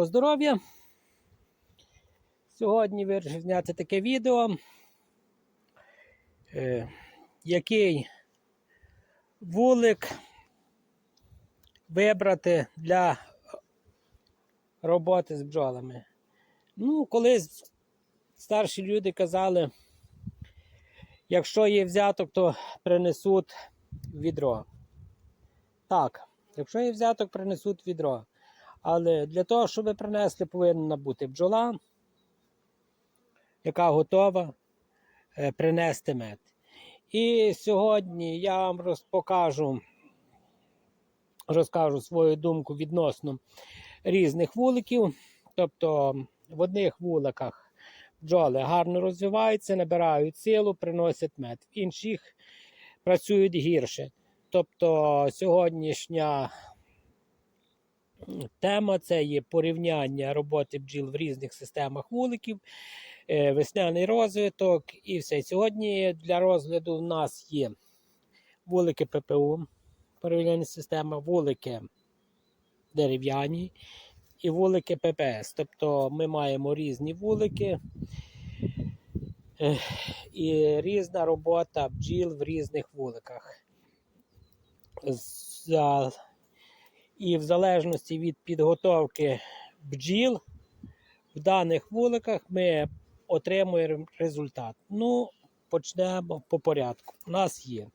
Доброго здоров'я! Сьогодні вирішив зняти таке відео, е, який вулик вибрати для роботи з бджолами. Ну, колись старші люди казали, якщо є взяток, то принесуть відро. Так, якщо є взяток, принесуть відро. Але для того, щоб ви принесли, повинна бути бджола, яка готова е, принести мед. І сьогодні я вам роз- покажу, розкажу свою думку відносно різних вуликів. Тобто в одних вуликах бджоли гарно розвиваються, набирають силу, приносять мед, в інших працюють гірше. Тобто сьогоднішня Тема це є порівняння роботи бджіл в різних системах вуликів, е, весняний розвиток і все. Сьогодні для розгляду у нас є вулики ППУ, порівняння система, вулики дерев'яні і вулики ППС. Тобто ми маємо різні вулики і різна робота бджіл в різних вуликах. За і в залежності від підготовки бджіл в даних вуликах ми отримуємо результат. Ну, почнемо по порядку. У нас є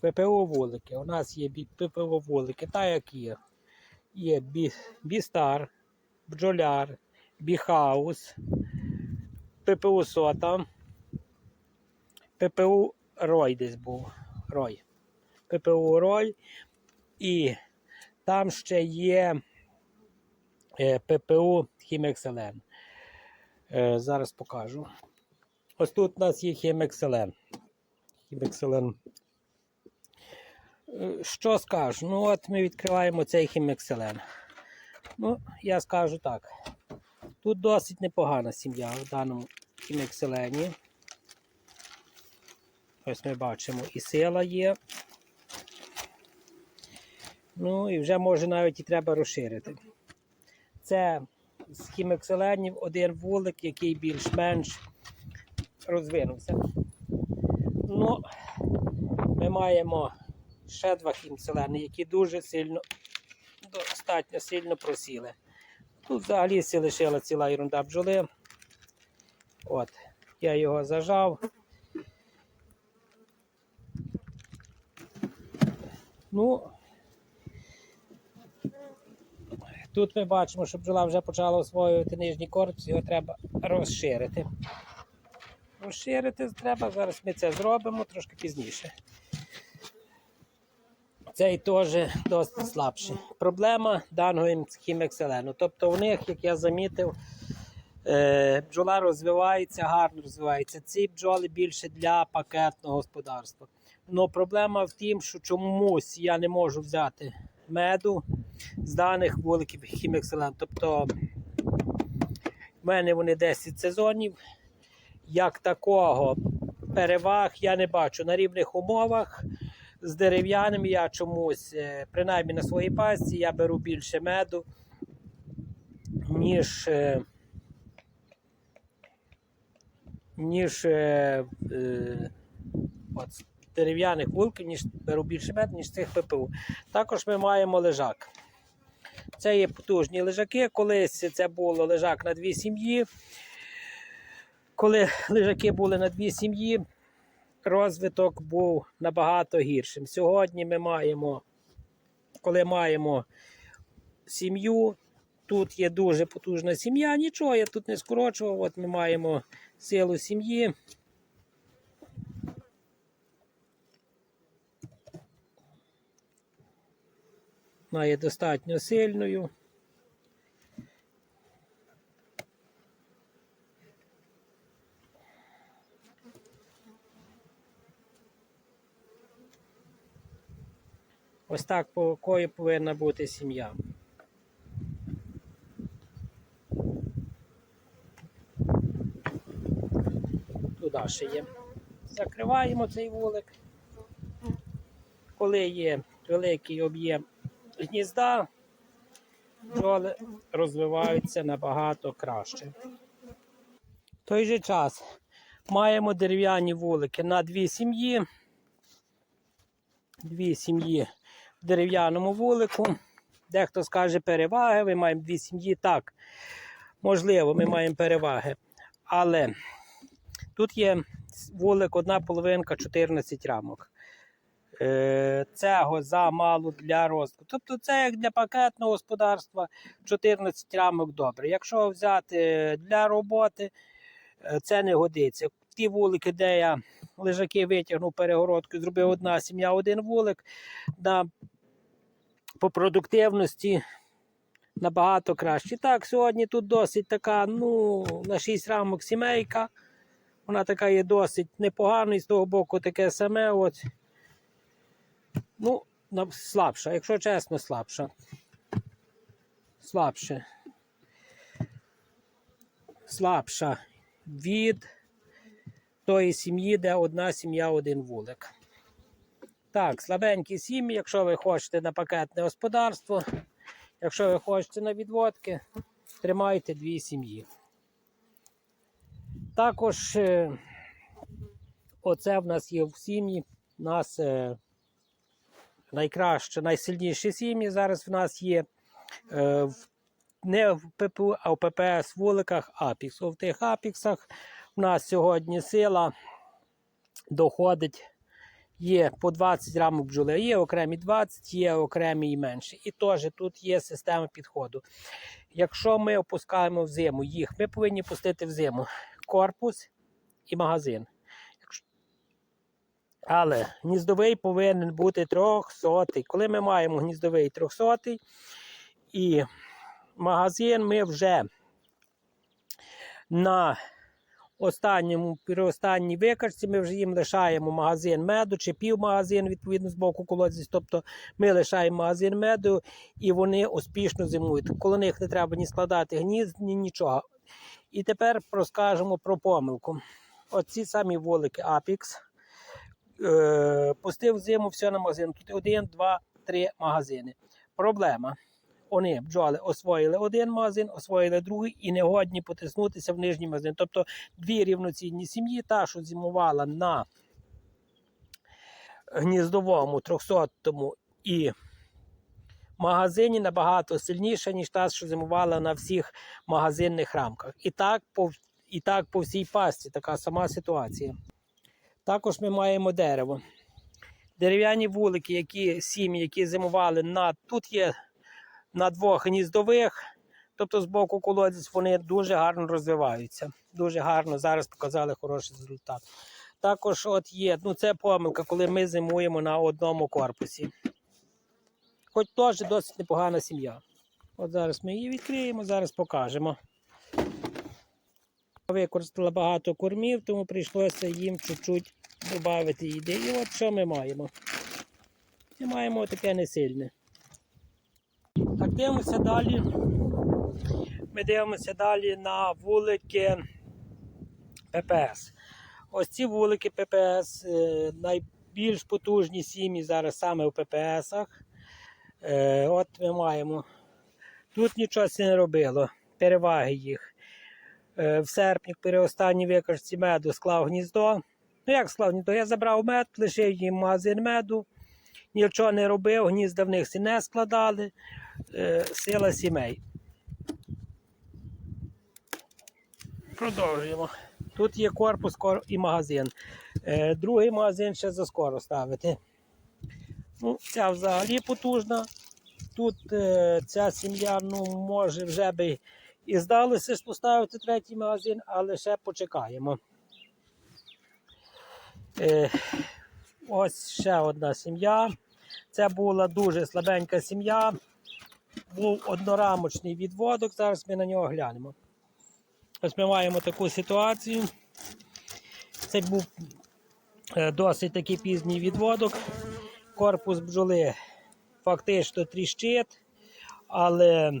ППО вулики, у нас є ППО вулики, так як є. Є бі, Бістар, бджоляр, Біхаус, ППУ Сота, ППУ Рой десь був. Рой. ППУ Рой. І там ще є е, ППУ Хімекселен. Е, Зараз покажу. Ось тут у нас є Хімекселен. Хімекселен. Е, Що скажу? Ну, от ми відкриваємо цей хімекселен. Ну, я скажу так. Тут досить непогана сім'я в даному хімекселені. Ось ми бачимо і сила є. Ну і вже може навіть і треба розширити. Це з хімекселенів один вулик, який більш-менш розвинувся. Ну, ми маємо ще два хімселени, які дуже сильно, достатньо сильно просіли. Тут взагалі сі лишила ціла ерунда бджоли. От, я його зажав. Ну, Тут ми бачимо, що бджола вже почала освоювати нижній корпус, його треба розширити. Розширити треба, зараз ми це зробимо трошки пізніше. Цей теж досить слабший. Проблема даного хімекселену. Тобто у них, як я замітив, е, бджола розвивається, гарно розвивається. Ці бджоли більше для пакетного господарства. Но проблема в тім, що чомусь я не можу взяти меду з даних вуликів хімекселен. Тобто в мене вони 10 сезонів. Як такого переваг я не бачу. На рівних умовах з дерев'яним я чомусь, е, принаймні на своїй пасці, я беру більше меду, ніж. е, ніж е, от, дерев'яних вулків, ніж меду, ніж цих ППУ. Також ми маємо лежак. Це є потужні лежаки. Колись це було лежак на дві сім'ї. Коли лежаки були на дві сім'ї, розвиток був набагато гіршим. Сьогодні ми маємо, коли маємо сім'ю, тут є дуже потужна сім'я. Нічого я тут не скорочував. От ми маємо силу сім'ї. Вона є достатньо сильною. Ось так по якою повинна бути сім'я. Туди ще є. Закриваємо цей вулик. Коли є великий об'єм гнізда, бджоли розвиваються набагато краще. В той же час маємо дерев'яні вулики на дві сім'ї. Дві сім'ї в дерев'яному вулику. Дехто скаже переваги, ми маємо дві сім'ї. Так, можливо, ми маємо переваги. Але тут є вулик, одна половинка, 14 рамок. Е, Цього замало для росту. Тобто це як для пакетного господарства 14 рамок добре. Якщо взяти для роботи, е, це не годиться. Ті вулики, де я лежаки витягнув перегородку, зробив одна сім'я, один вулик. На, по продуктивності набагато краще. Так, сьогодні тут досить така, ну, на 6 рамок сімейка. Вона така є досить непогана, і з того боку таке саме. От. Ну, слабша, якщо чесно, слабша. Слабше. Слабша від тої сім'ї, де одна сім'я, один вулик. Так, слабенькі сім'ї, якщо ви хочете на пакетне господарство, якщо ви хочете на відводки, тримайте дві сім'ї. Також е, оце в нас є в сім'ї. У нас е, найкраще, найсильніші сім'ї зараз в нас є е, не в ППУ, а в ППС вуликах Апікс. В тих Апіксах в нас сьогодні сила доходить. Є по 20 рамок бджоли, є окремі 20, є окремі і менше. І теж тут є система підходу. Якщо ми опускаємо в зиму їх, ми повинні пустити в зиму корпус і магазин. Але гніздовий повинен бути трьохсотий. Коли ми маємо гніздовий трьохсотий і магазин, ми вже на останньому при останній викачці ми вже їм лишаємо магазин меду чи півмагазин, відповідно, з боку колодязі. Тобто ми лишаємо магазин меду і вони успішно зимують. Коло них не треба ні складати гнізд, ні нічого. І тепер розкажемо про помилку. Оці самі волики Apix. Е, пустив зиму все на магазин. Тут один, два, три магазини. Проблема. Вони бджоли освоїли один магазин, освоїли другий і не годні потиснутися в нижній магазин. Тобто дві рівноцінні сім'ї, та, що зимувала на гніздовому 300-му і магазині набагато сильніша, ніж та, що зимувала на всіх магазинних рамках. І так по, і так по всій пасті така сама ситуація. Також ми маємо дерево. Дерев'яні вулики, які сім'ї, які зимували на тут є на двох гніздових, тобто з боку колодязь, вони дуже гарно розвиваються. Дуже гарно зараз показали хороший результат. Також от є, ну це помилка, коли ми зимуємо на одному корпусі. Хоч теж досить непогана сім'я. От зараз ми її відкриємо, зараз покажемо. Використала багато кормів, тому прийшлося їм чуть-чуть додати їди. І от що ми маємо? Ми маємо таке несильне. Так, дивимося далі. Ми дивимося далі на вулики ППС. Ось ці вулики ППС е, найбільш потужні сім'ї зараз саме у ППСах. Е, от ми маємо. Тут нічого не робило. Переваги їх. Е, в серпні при останній викачці меду склав гніздо. Ну як склав гніздо? Я забрав мед, лишив їм магазин меду, нічого не робив, гнізда в них не складали. Е, сила сімей. Продовжуємо. Тут є корпус і магазин. Е, другий магазин ще за скоро ставити. Ну, ця взагалі потужна. Тут ця сім'я ну, може вже би і здалося ж поставити третій магазин, але ще почекаємо. Е, ось ще одна сім'я. Це була дуже слабенька сім'я. Був однорамочний відводок. Зараз ми на нього глянемо. Ось ми маємо таку ситуацію. Це був е, досить такий пізній відводок. Корпус бджоли фактично тріщить, але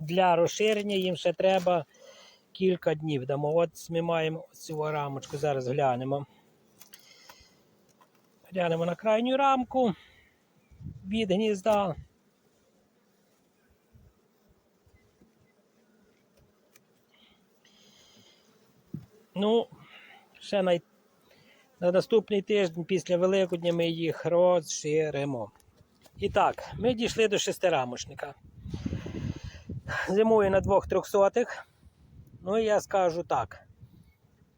для розширення їм ще треба кілька днів. Дамо. От ми маємо цю рамочку, зараз глянемо. Глянемо на крайню рамку від гнізда. Ну, ще на на наступний тиждень після Великодня ми їх розширимо. І так, ми дійшли до шестирамочника. Зимує на двох трьохсотих. Ну, і я скажу так.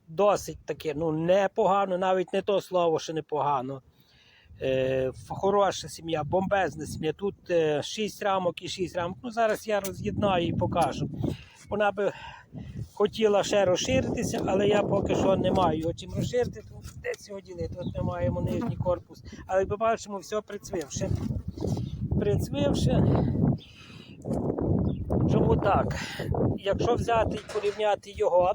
Досить таки, ну, непогано, навіть не то слово, що непогано. Е, хороша сім'я, бомбезна сім'я. Тут е, 6 рамок і 6 рамок. Ну, зараз я роз'єднаю і покажу. Вона би хотіла ще розширитися, але я поки що не маю його чим розширити. Тому де цього ділити? От ми маємо нижній корпус. Але ми бачимо, все прицвивши. Прицвивши. Чому так? Якщо взяти і порівняти його,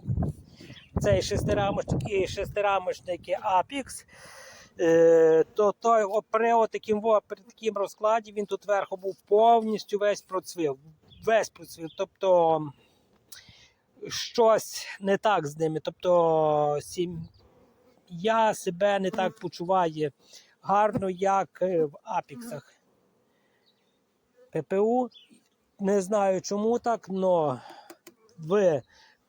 цей шестирамочник і шестирамочники Apex, е, то той при, отаким, при таким розкладі він тут верху був повністю весь процвів. Весь процвів. Тобто щось не так з ними. Тобто сім'я себе не так почуває гарно, як е, в апіксах. ППУ. Не знаю чому так, але в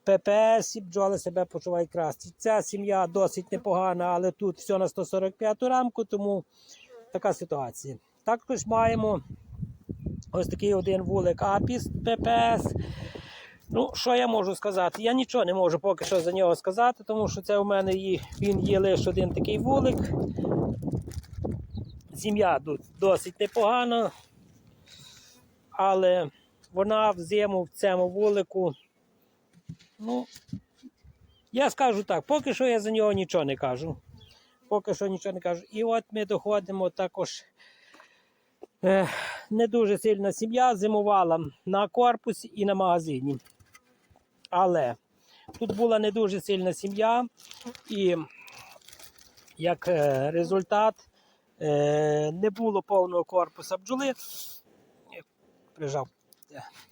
ППС бджоли себе почувають краще. Ця сім'я досить непогана, але тут все на 145 рамку, тому така ситуація. Також маємо ось такий один вулик Апіс ППС. Ну, що я можу сказати? Я нічого не можу поки що за нього сказати, тому що це у мене є, він є лише один такий вулик. Сім'я досить непогана, але вона в зиму в цьому вулику. Ну, я скажу так, поки що я за нього нічого не кажу. Поки що нічого не кажу. І от ми доходимо також. Е, не дуже сильна сім'я зимувала на корпусі і на магазині. Але тут була не дуже сильна сім'я, і як е, результат е, не було повного корпуса бджоли. Е, Прижав.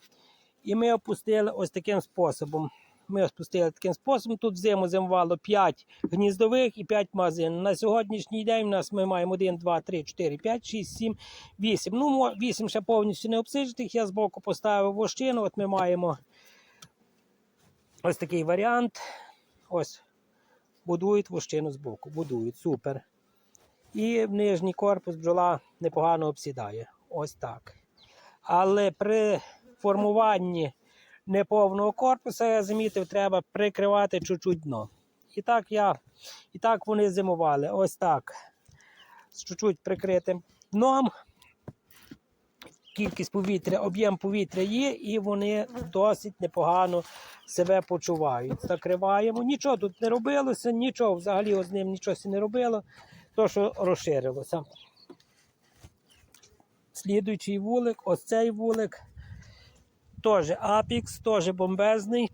І ми опустили ось таким способом. Ми опустили таким способом. Тут взиму зимувало 5 гніздових і 5 магазинів. На сьогоднішній день у нас ми маємо 1, 2, 3, 4, 5, 6, 7, 8. Ну, 8 ще повністю не обсиджених. Я збоку поставив вощину. От ми маємо ось такий варіант. Ось. Будують вощину збоку. Будують. Супер. І нижній корпус бджола непогано обсідає. Ось так. Але при формуванні неповного корпусу, я замітив, треба прикривати чуть-чуть дно. І так я, і так вони зимували. Ось так. З чуть-чуть прикритим дном. Кількість повітря, об'єм повітря є, і вони досить непогано себе почувають. Закриваємо. Нічого тут не робилося, нічого взагалі з ним нічого не робило, то що розширилося. Слідуючий вулик, ось цей вулик. Теж апікс, теж бомбезний.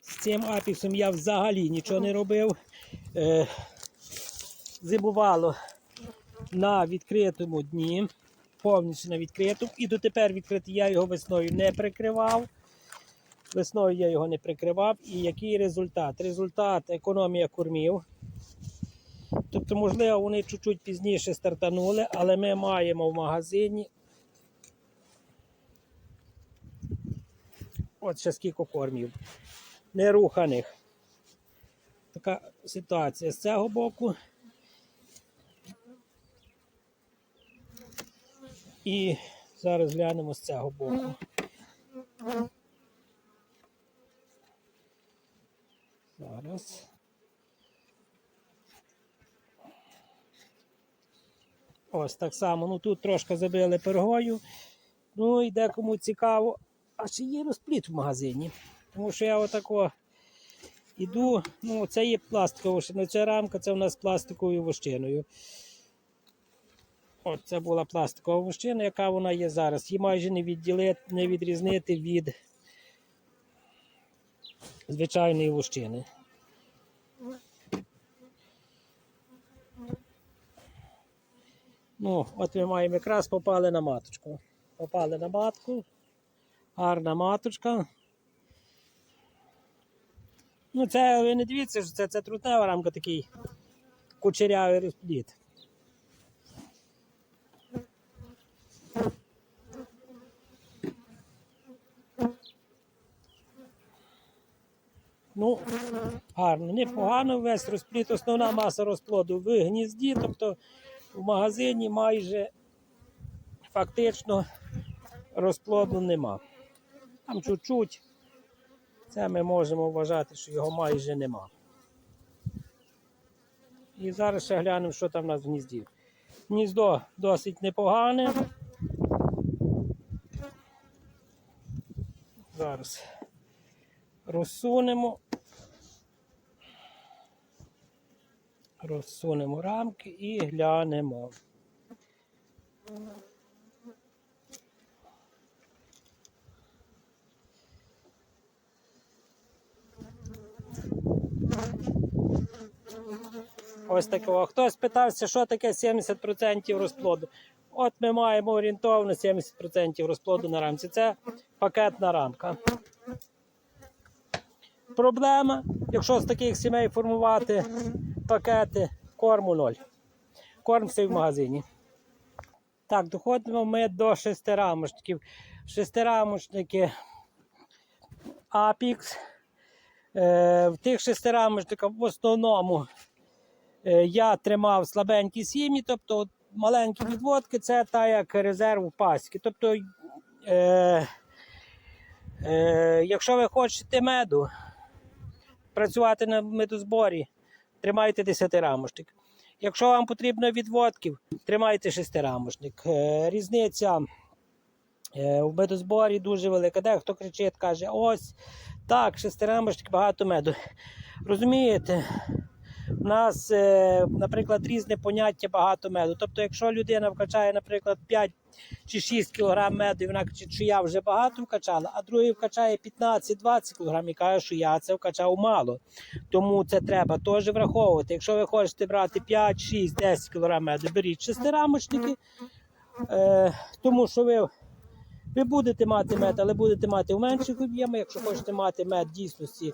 З цим апіксом я взагалі нічого не робив. Е, зимувало на відкритому дні, повністю на відкритому. І дотепер відкритий я його весною не прикривав. Весною я його не прикривав. І який результат? Результат економія кормів. Тобто, можливо, вони чуть-чуть пізніше стартанули, але ми маємо в магазині. От ще скільки кормів. Неруханих. Така ситуація з цього боку. І зараз глянемо з цього боку. Зараз. Ось так само. Ну тут трошки забили пергою. Ну і декому цікаво. А чи є розпліт в магазині? Тому що я отако іду. Ну, це є пластикова вощина. Ця рамка це у нас пластиковою вощиною. От це була пластикова вощина, яка вона є зараз. Її майже не відділити, не відрізнити від звичайної вощини. Ну, от ми маємо якраз попали на маточку. Попали на матку. Гарна маточка. Ну, це ви не дивіться, що це, це трутнева рамка такий кучерявий розпліт. Ну, гарно, непогано весь розплід. Основна маса розплоду в гнізді, тобто в магазині майже фактично розплоду нема. Там чуть-чуть. Це ми можемо вважати, що його майже нема. І зараз ще глянемо, що там у нас в гнізді. Гніздо досить непогане. Зараз розсунемо. Розсунемо рамки і глянемо. Ось такого. Хтось питався, що таке 70% розплоду. От ми маємо орієнтовно 70% розплоду на рамці. Це пакетна рамка. Проблема, якщо з таких сімей формувати пакети, корму ноль. Корм все в магазині. Так, доходимо ми до шестирамочників. Шестирамочники Apix. Е, в тих шестирамочниках в основному е, я тримав слабенькі сім'ї, тобто маленькі відводки це та як резерв паски. Тобто, е, е, якщо ви хочете меду, працювати на медозборі, тримайте 10-рамочник. Якщо вам потрібно відводків, тримайте 6-рамочник. Е, різниця е, в медозборі дуже велика. Дехто кричить, каже, ось так, шестирамочник, багато меду. Розумієте, у нас, е, наприклад, різне поняття багато меду. Тобто, якщо людина вкачає, наприклад, 5 чи 6 кг меду, і вона каже, що я вже багато вкачала, а другий вкачає 15-20 кг і каже, що я це вкачав мало. Тому це треба теж враховувати. Якщо ви хочете брати 5, 6, 10 кг меду, беріть шестирамочники, е, тому що ви. Ви будете мати мед, але будете мати в менших об'ємах. Якщо хочете мати мед дійсності,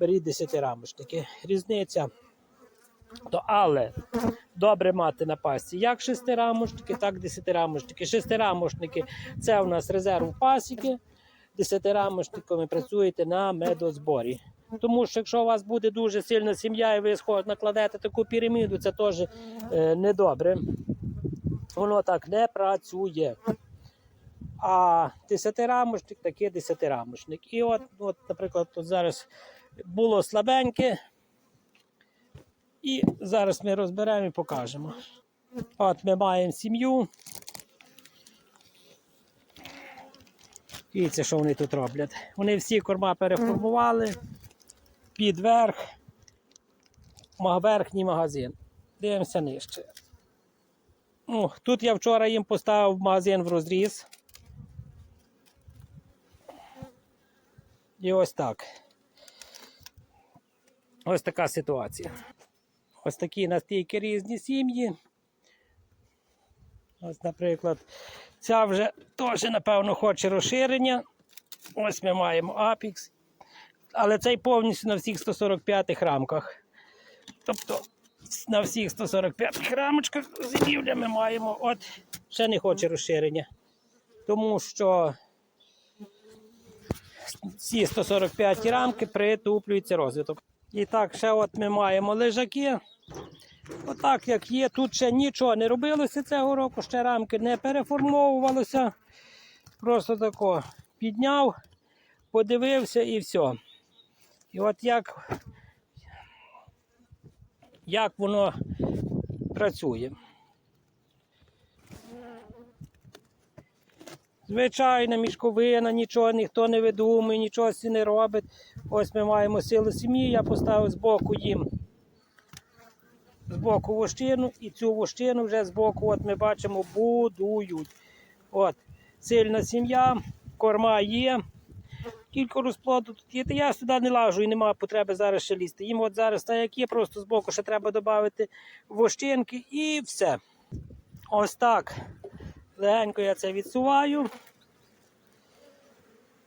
беріть 10 рамочники. Різниця. То, але добре мати на пасі як шестирамочники, так і десятирамочники. Шестирамочники це у нас резерв пасіки. Десятирамочниками працюєте на медозборі. Тому що якщо у вас буде дуже сильна сім'я і ви накладете таку піраміду, це теж е, недобре. Воно так не працює. А десятирамочник такий десятирамочник. І от, от наприклад, тут зараз було слабеньке. І зараз ми розберемо і покажемо. От ми маємо сім'ю. Дивіться, що вони тут роблять. Вони всі корма переформували під верх, верхній магазин. Дивимося нижче. Тут я вчора їм поставив магазин в розріз. І ось так. Ось така ситуація. Ось такі настільки різні сім'ї. Ось, наприклад, ця вже теж, напевно, хоче розширення. Ось ми маємо Apex. Але цей повністю на всіх 145 рамках. Тобто на всіх 145 рамочках зимівля ми маємо. От ще не хоче розширення. Тому що ці 145 рамки притуплюється розвиток. І так, ще от ми маємо лежаки. Отак, як є, тут ще нічого не робилося цього року, ще рамки не переформовувалося. Просто тако підняв, подивився і все. І от як, як воно працює. Звичайна мішковина, нічого ніхто не видумує, нічого не робить. Ось ми маємо силу сім'ї, я поставив збоку їм збоку вощину, і цю вощину вже збоку, от ми бачимо, будують. От, Сильна сім'я, корма є. Кілька розплоду тут є. Я сюди не лажу і немає потреби зараз ще лізти. Їм от зараз так як є, просто збоку ще треба додати вощинки і все. Ось так. Легенько я це відсуваю.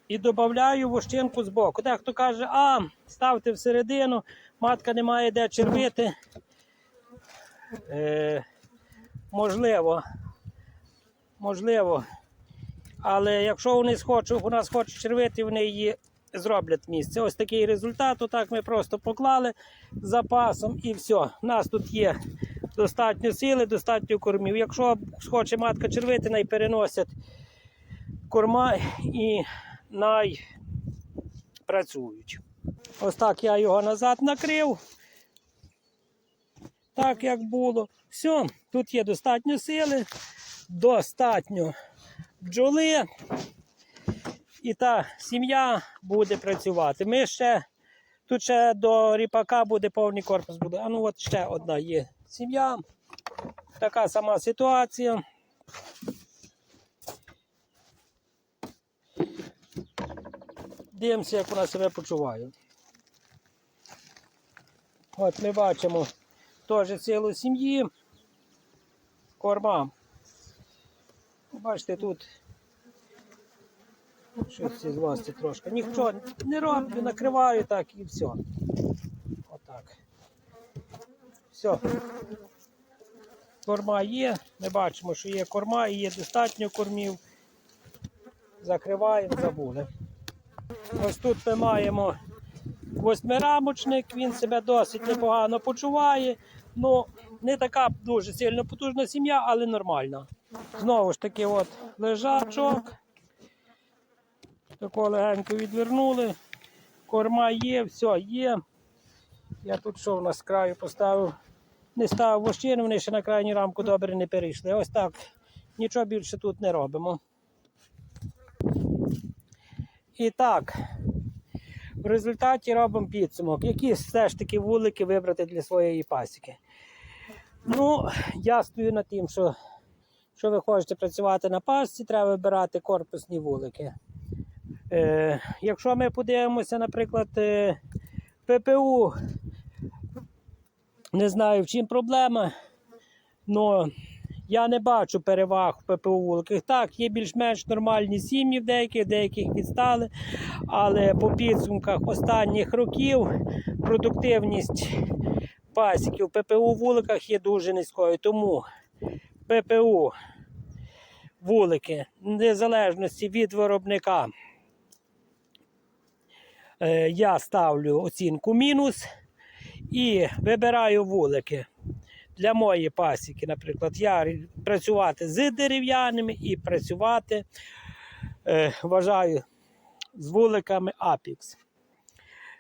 І додаю вощинку збоку. Дехто каже, а, ставте всередину, матка не має де червити. Е, можливо. Можливо. Але якщо вони схочуть, у нас хочуть червити, вони її зроблять місце. Ось такий результат. Отак ми просто поклали запасом і все. У нас тут є достатньо сили, достатньо кормів. Якщо схоче матка червити, най переносять корма і най працюють. Ось так я його назад накрив. Так як було. Все, тут є достатньо сили, достатньо бджоли. І та сім'я буде працювати. Ми ще тут ще до ріпака буде повний корпус буде. А ну от ще одна є сім'я. Така сама ситуація. Дивимося, як вона себе почуває. От ми бачимо теж силу сім'ї. Корма. Бачите, тут щось ці звасти трошки. Ніхто не роблю, накриваю так і все. Отак. Все. Корма є. Ми бачимо, що є корма і є достатньо кормів. Закриваємо, забули. Ось тут ми маємо восьмирамочник, він себе досить непогано почуває. Ну, не така дуже сильно потужна сім'я, але нормальна. Знову ж таки, от лежачок. Тако легенько відвернули. Корма є, все є. Я тут що в нас краю поставив? Не ставив вощину, вони ще на крайню рамку добре не перейшли. Ось так. Нічого більше тут не робимо. І так, в результаті робимо підсумок. Які все ж таки вулики вибрати для своєї пасіки. Ну, я стою над тим, що якщо ви хочете працювати на пасіці, треба вибирати корпусні вулики. Е, якщо ми подивимося, наприклад, е, ППУ, не знаю в чим проблема, але я не бачу переваг в ППУ вуликах. Так, є більш-менш нормальні сім'ї в деяких, деяких відстали, але по підсумках останніх років продуктивність пасіків ППУ вуликах є дуже низькою. Тому ППУ вулики, в незалежності від виробника, е, я ставлю оцінку мінус і вибираю вулики. Для моєї пасіки, наприклад, я працювати з дерев'яними і працювати, е, вважаю, з вуликами Apex.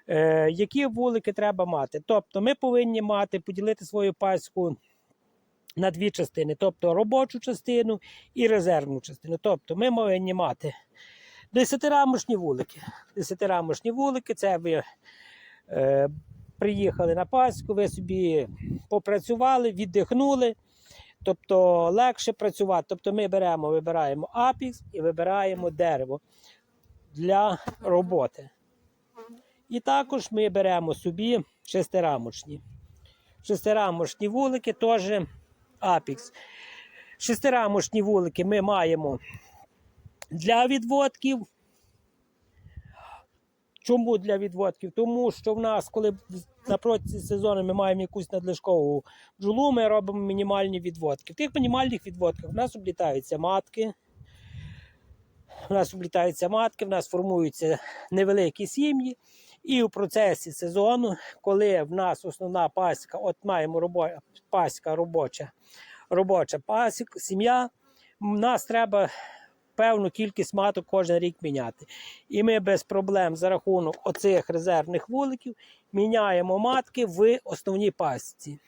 Е, які вулики треба мати? Тобто ми повинні мати, поділити свою пасіку на дві частини, тобто робочу частину і резервну частину. Тобто ми повинні мати десятирамочні вулики. Десятирамочні вулики це ви е, приїхали на пасіку, ви собі попрацювали, віддихнули. Тобто легше працювати. Тобто ми беремо, вибираємо апікс і вибираємо дерево для роботи. І також ми беремо собі шестирамочні. Шестирамочні вулики теж апікс. Шестирамочні вулики ми маємо для відводків. Чому для відводків? Тому що в нас, коли на протязі сезону ми маємо якусь надлишкову бджолу, ми робимо мінімальні відводки. В тих мінімальних відводках в нас облітаються матки. В нас облітаються матки, в нас формуються невеликі сім'ї. І у процесі сезону, коли в нас основна пасіка, от маємо робо, пасіка робоча, робоча пасіка, сім'я, в нас треба певну кількість маток кожен рік міняти. І ми без проблем за рахунок оцих резервних вуликів міняємо матки в основній пасіці.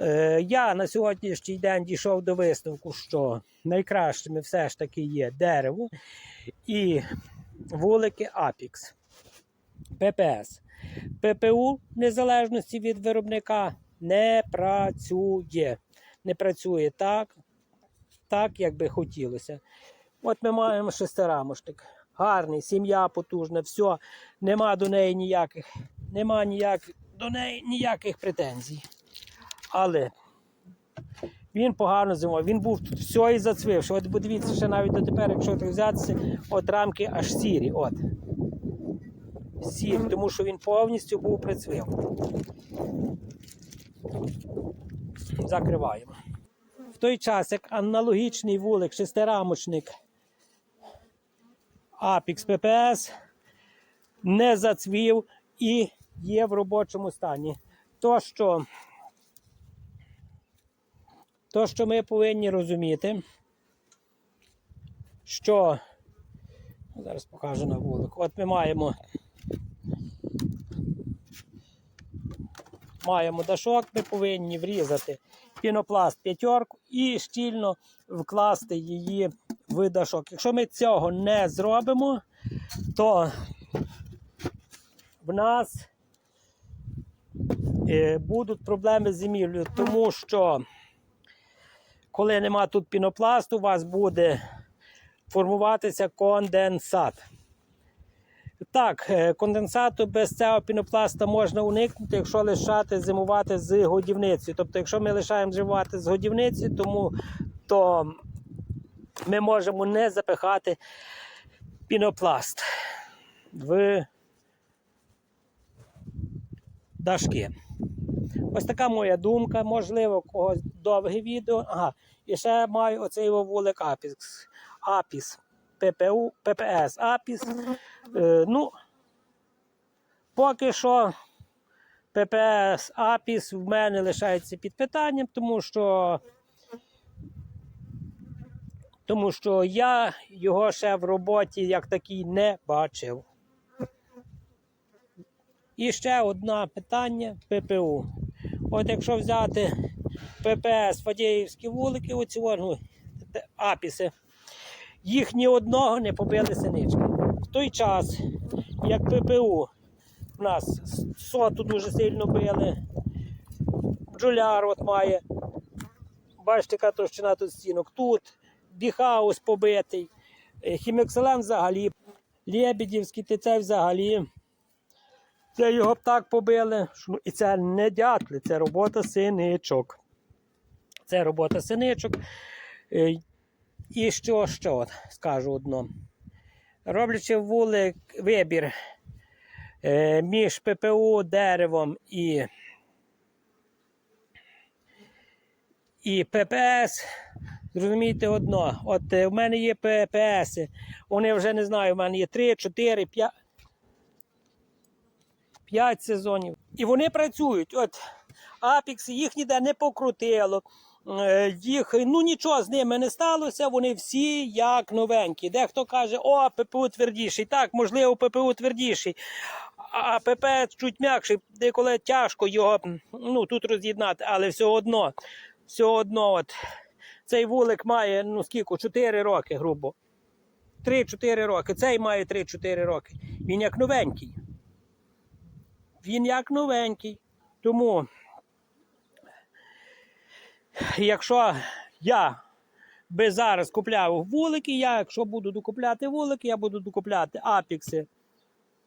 Е, я на сьогоднішній день дійшов до висновку, що найкращими все ж таки є дерево і вулики Апікс. ППС. ППУ в незалежності від виробника не працює. Не працює так, так як би хотілося. От ми маємо шестирамошник. Гарний, сім'я потужна, все. Нема до неї ніяких, нема ніяк, до неї ніяких претензій. Але він погано зимував. Він був тут все і зацвивши. От подивіться, ще навіть дотепер, якщо так взятися, от рамки аж сірі. От. Сірі, тому що він повністю був прицвив. Закриваємо. В той час, як аналогічний вулик, шестирамочник Apex PPS не зацвів і є в робочому стані. То, що, то, що ми повинні розуміти, що зараз покажу на вулику. От ми маємо маємо дашок, ми повинні врізати пінопласт п'ятерку і щільно вкласти її в дашок. Якщо ми цього не зробимо, то в нас е, будуть проблеми з зимівлею, тому що коли нема тут пінопласту, у вас буде формуватися конденсат. Так, е, конденсату без цього пінопласта можна уникнути, якщо лишати зимувати з годівницею. Тобто, якщо ми лишаємо зимувати з годівниці, тому то ми можемо не запихати пінопласт в дашки. Ось така моя думка. Можливо, когось довге відео. Ага, і ще маю оцей вулик Апіс. Апіс. ППУ, ППС Апіс. Е, ну, поки що ППС Апіс в мене лишається під питанням, тому що, тому що я його ще в роботі як такий не бачив. І ще одне питання ППУ. От якщо взяти ППС Фадєївські вулики, оці ну, апіси, їх ні одного не побили синички. В той час, як ППУ в нас соту дуже сильно били, бджоляр от має, бачите, яка товщина тут стінок, тут біхаус побитий, е, хімекселен взагалі, Лебедівський ТЦ взагалі. Це його б так побили. І це не дятли, це робота синичок. Це робота синичок. І що, що скажу одно. Роблячи вулик вибір е, між ППУ, деревом і, і ППС, зрозумійте одно. От е, в мене є ППС, вони вже не знаю, в мене є 3, 4, 5. 5 сезонів. І вони працюють. От апікси їх ніде не покрутило. Е, Їх ну нічого з ними не сталося. Вони всі як новенькі. Дехто каже, о, ППУ твердіший. Так, можливо, ППУ твердіший. А ПП чуть м'якший, деколи тяжко його ну, тут роз'єднати, але все одно, все одно, от, цей вулик має ну скільки, 4 роки, грубо. 3-4 роки. Цей має 3-4 роки. Він як новенький він як новенький. Тому, якщо я би зараз купляв вулики, я, якщо буду докупляти вулики, я буду докупляти апікси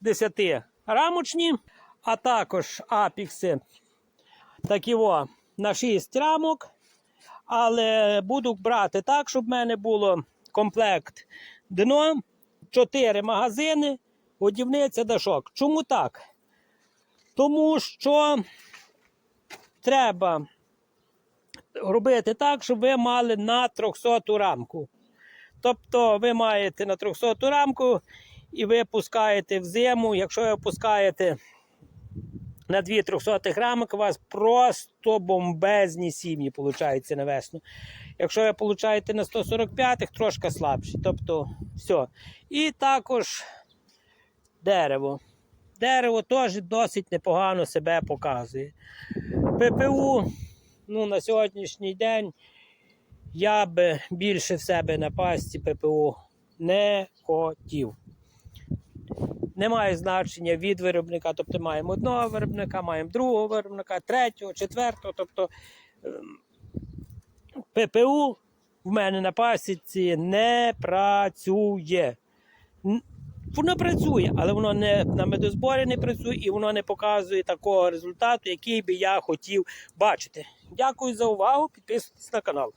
10 рамочні, а також апікси такі о, на 6 рамок. Але буду брати так, щоб в мене було комплект дно, 4 магазини, годівниця дашок. Чому так? Тому що треба робити так, щоб ви мали на 300 рамку. Тобто ви маєте на 300 рамку і ви пускаєте в зиму. Якщо ви пускаєте на 2 300 рамок, у вас просто бомбезні сім'ї получаються на весну. Якщо ви получаєте на 145 трошки слабші. Тобто, все. І також дерево. Дерево теж досить непогано себе показує. ППУ ну, на сьогоднішній день я би більше в себе на пасті ППУ не хотів. Немає значення від виробника, тобто маємо одного виробника, маємо другого виробника, третього, четвертого. Тобто ем, ППУ в мене на пасіці не працює. Воно працює, але воно не на медозборі не працює і воно не показує такого результату, який би я хотів бачити. Дякую за увагу. Підписуйтесь на канал.